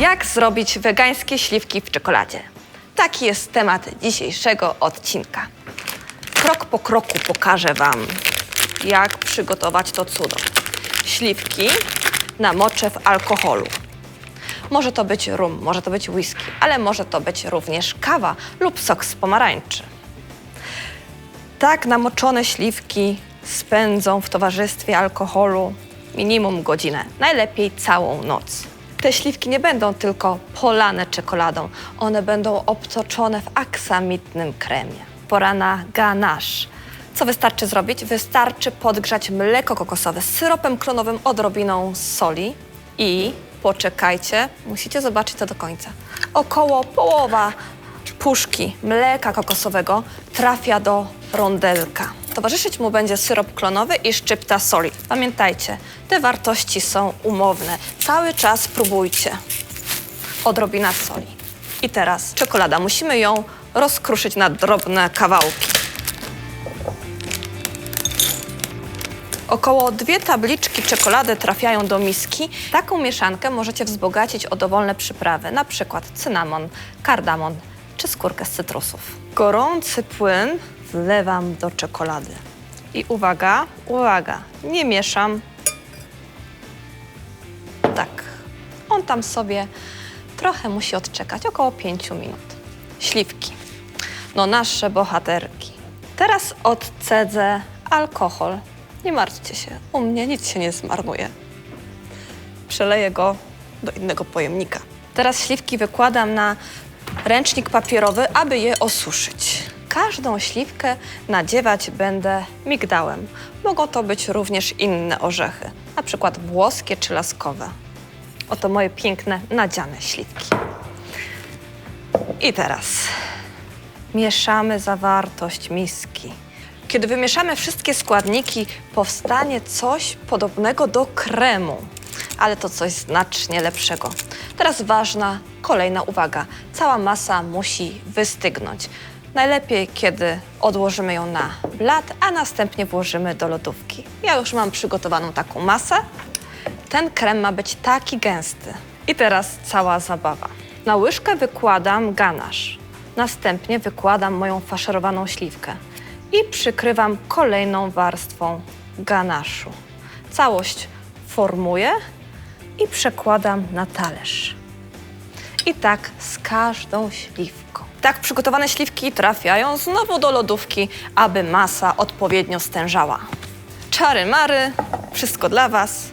Jak zrobić wegańskie śliwki w czekoladzie? Taki jest temat dzisiejszego odcinka. Krok po kroku pokażę Wam, jak przygotować to cudo. Śliwki namoczę w alkoholu. Może to być rum, może to być whisky, ale może to być również kawa lub sok z pomarańczy. Tak namoczone śliwki spędzą w towarzystwie alkoholu minimum godzinę, najlepiej całą noc. Te śliwki nie będą tylko polane czekoladą, one będą obtoczone w aksamitnym kremie. Pora na ganache. Co wystarczy zrobić? Wystarczy podgrzać mleko kokosowe z syropem klonowym, odrobiną soli i poczekajcie, musicie zobaczyć to do końca. Około połowa puszki mleka kokosowego trafia do rondelka. Towarzyszyć mu będzie syrop klonowy i szczypta soli. Pamiętajcie, te wartości są umowne. Cały czas próbujcie. Odrobina soli. I teraz czekolada. Musimy ją rozkruszyć na drobne kawałki. Około dwie tabliczki czekolady trafiają do miski. Taką mieszankę możecie wzbogacić o dowolne przyprawy, na przykład cynamon, kardamon czy skórkę z cytrusów. Gorący płyn wlewam do czekolady. I uwaga, uwaga, nie mieszam. Tak, on tam sobie trochę musi odczekać, około 5 minut. Śliwki, no nasze bohaterki. Teraz odcedzę alkohol. Nie martwcie się, u mnie nic się nie zmarnuje. Przeleję go do innego pojemnika. Teraz śliwki wykładam na ręcznik papierowy, aby je osuszyć. Każdą śliwkę nadziewać będę migdałem. Mogą to być również inne orzechy, na przykład włoskie czy laskowe. Oto moje piękne, nadziane śliwki. I teraz mieszamy zawartość miski. Kiedy wymieszamy wszystkie składniki, powstanie coś podobnego do kremu, ale to coś znacznie lepszego. Teraz ważna kolejna uwaga. Cała masa musi wystygnąć. Najlepiej, kiedy odłożymy ją na blat, a następnie włożymy do lodówki. Ja już mam przygotowaną taką masę. Ten krem ma być taki gęsty. I teraz cała zabawa. Na łyżkę wykładam ganasz. Następnie wykładam moją faszerowaną śliwkę i przykrywam kolejną warstwą ganaszu. Całość formuję i przekładam na talerz. I tak z każdą śliwką. Tak przygotowane śliwki trafiają znowu do lodówki, aby masa odpowiednio stężała. Czary mary, wszystko dla Was.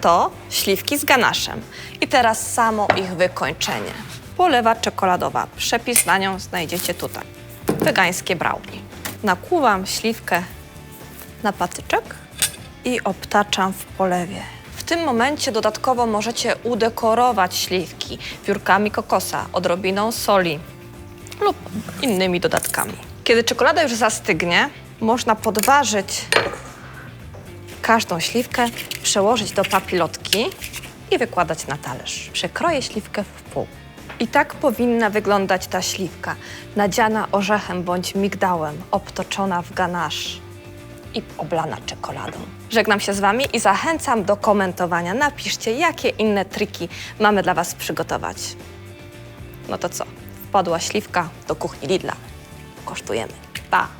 To śliwki z ganaszem. I teraz samo ich wykończenie. Polewa czekoladowa. Przepis na nią znajdziecie tutaj. Wegańskie brownie. Nakłuwam śliwkę na patyczek i obtaczam w polewie. Tym momencie dodatkowo możecie udekorować śliwki wiórkami kokosa, odrobiną soli lub innymi dodatkami. Kiedy czekolada już zastygnie, można podważyć każdą śliwkę, przełożyć do papilotki i wykładać na talerz. Przekroję śliwkę w pół. I tak powinna wyglądać ta śliwka, nadziana orzechem bądź migdałem, obtoczona w ganasz i oblana czekoladą. Żegnam się z Wami i zachęcam do komentowania. Napiszcie, jakie inne triki mamy dla Was przygotować. No to co? Wpadła śliwka do kuchni Lidla. Kosztujemy. Pa!